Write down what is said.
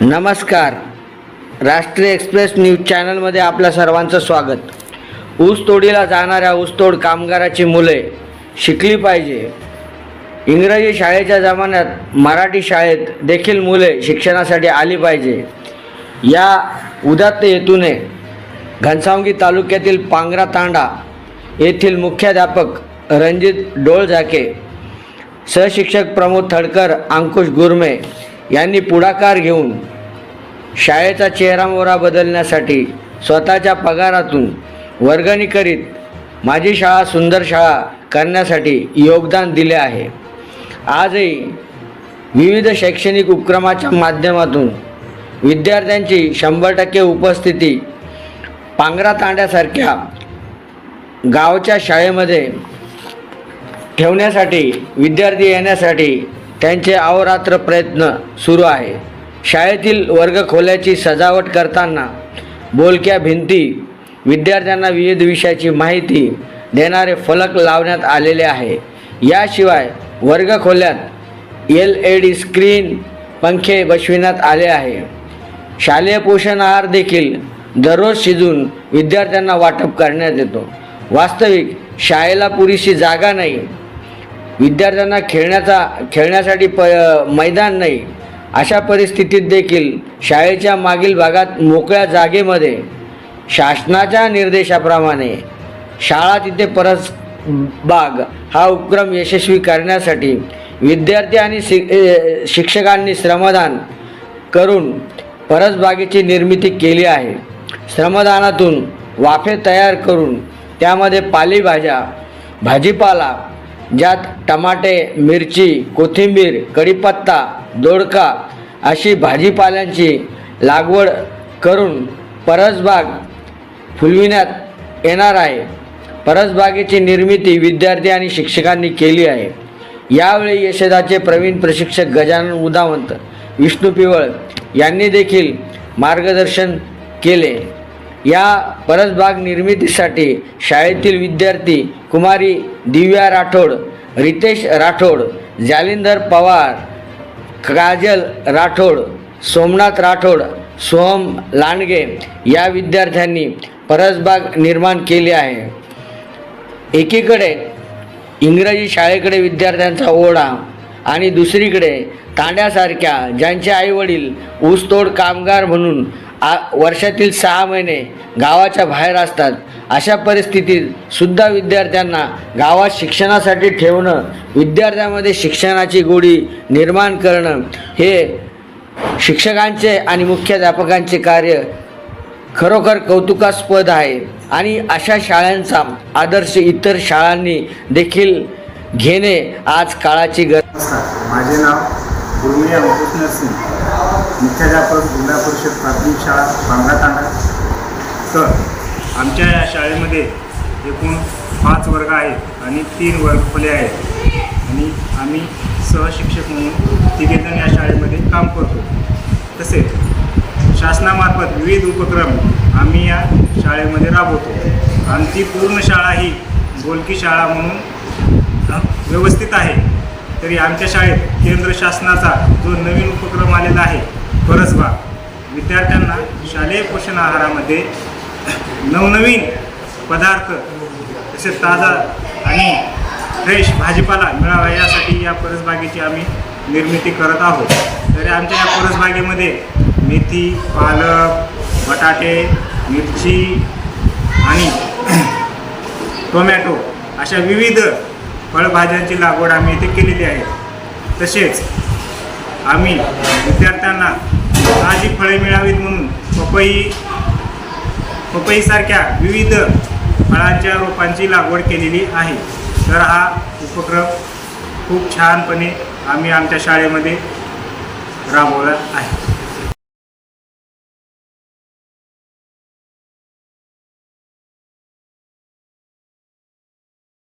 नमस्कार. राष्ट्रीय express news चॅनलमध्ये आपल्या सर्वांचं स्वागत. ऊसतोडीला जाणाऱ्या ऊसतोड कामगाराची मुले शिकली पाहिजे. इंग्रजी शाळेच्या जमान्यात मराठी शाळेत देखील मुले शिक्षणासाठी आली पाहिजे. या उदात्त हेतूने घनसावंगी तालुक्यातील पांगरा तांडा येथील मुख्याध्यापक रणजित डोळझाके सहशिक्षक प्रमोद थडकर अंकुश गुरमे यांनी पुढाकार घेऊन शाळेचा चेहरामोहरा बदलण्यासाठी स्वतःच्या पगारातून वर्गणी करीत माझी शाळा सुंदर शाळा करण्यासाठी योगदान दिले आहे. आजही विविध शैक्षणिक उपक्रमाच्या माध्यमातून विद्यार्थ्यांची शंभर टक्के उपस्थिती पांगरा तांड्यासारख्या गावच्या शाळेमध्ये ठेवण्यासाठी विद्यार्थी येण्यासाठी त्यांचे अहोरात्र प्रयत्न सुरू आहे. शाळेतील वर्गखोल्याची सजावट करताना बोलक्या भिंती विद्यार्थ्यांना विविध विषयाची माहिती देणारे फलक लावण्यात आलेले आहे. याशिवाय वर्गखोल्यात एल ए डी स्क्रीन पंखे बसविण्यात आले आहे. शालेय पोषण आहार देखील दररोज शिजून विद्यार्थ्यांना वाटप करण्यात येतो. वास्तविक शाळेला पुरेशी जागा नाही. विद्यार्थ्यांना खेळण्याचा खेळण्यासाठी प मैदान नाही अशा परिस्थितीत देखील शाळेच्या मागील भागात मोकळ्या जागेमध्ये शासनाच्या निर्देशाप्रमाणे शाळा तिथे परस बाग हा उपक्रम यशस्वी करण्यासाठी विद्यार्थी आणि शि शिक्षकांनी श्रमदान करून परसबागेची निर्मिती केली आहे. श्रमदानातून वाफे तयार करून त्यामध्ये पालेभाज्या भाजीपाला ज्यात टमाटे मिरची कोथिंबीर कढीपत्ता दोडका अशी भाजीपाल्यांची लागवड करून परसबाग फुलविण्यात येणार आहे. परसबागेची निर्मिती विद्यार्थी आणि शिक्षकांनी केली आहे. यावेळी यशदाचे प्रवीण प्रशिक्षक गजानन उदावंत विष्णू पिवळ यांनी देखील मार्गदर्शन केले. या परसबाग निर्मितीसाठी शाळेतील विद्यार्थी कुमारी दिव्या राठोड रितेश राठोड जालिंदर पवार काजल राठोड सोमनाथ राठोड सोहम लांडगे या विद्यार्थ्यांनी परसबाग निर्माण केली आहे. एकीकडे इंग्रजी शाळेकडे विद्यार्थ्यांचा ओढा आणि दुसरीकडे तांड्यासारख्या ज्यांचे आईवडील ऊसतोड कामगार म्हणून आ वर्षातील सहा महिने गावाच्या बाहेर असतात. अशा परिस्थितीत सुद्धा विद्यार्थ्यांना गावात शिक्षणासाठी ठेवणं विद्यार्थ्यांमध्ये शिक्षणाची गोडी निर्माण करणं हे शिक्षकांचे आणि मुख्याध्यापकांचे कार्य खरोखर कौतुकास्पद आहे. आणि अशा शाळांचा आदर्श इतर शाळांनी देखील घेणे आज काळाची गरज माझे नाव गुरुमिया मुख्याध्यापक जिल्हा परिषद प्राथमिक शाळा सांगण्यात तांडा तर आमच्या या शाळेमध्ये एकूण पाच वर्ग आहेत आणि तीन वर्गखोले आहेत. आणि आम्ही सहशिक्षक म्हणून तिघेजण या शाळेमध्ये काम करतो. तसेच शासनामार्फत विविध उपक्रम आम्ही या शाळेमध्ये राबवतो. आमची पूर्ण शाळा ही बोलकी शाळा म्हणून व्यवस्थित आहे. तरी आमच्या शाळेत केंद्र शासनाचा जो नवीन उपक्रम आलेला आहे परसबाग विद्यार्थ्यांना शालेय पोषण आहारामध्ये नवनवीन पदार्थ तसेच ताजा आणि फ्रेश भाजीपाला मिळावा यासाठी या परसबागेची आम्ही निर्मिती करत आहोत. तरी आमच्या या परसबागेमध्ये मेथी पालक बटाटे मिरची आणि टोमॅटो अशा विविध फळभाज्यांची लागवड आम्ही इथे केलेली आहे. तसेच आम्ही विद्यार्थ्यांना ताजी फळे मिळावीत म्हणून पपई पपईसारख्या विविध फळांच्या रोपांची लागवड केलेली आहे. तर हा उपक्रम खूप छानपणे आम्ही आमच्या शाळेमध्ये राबवला आहे.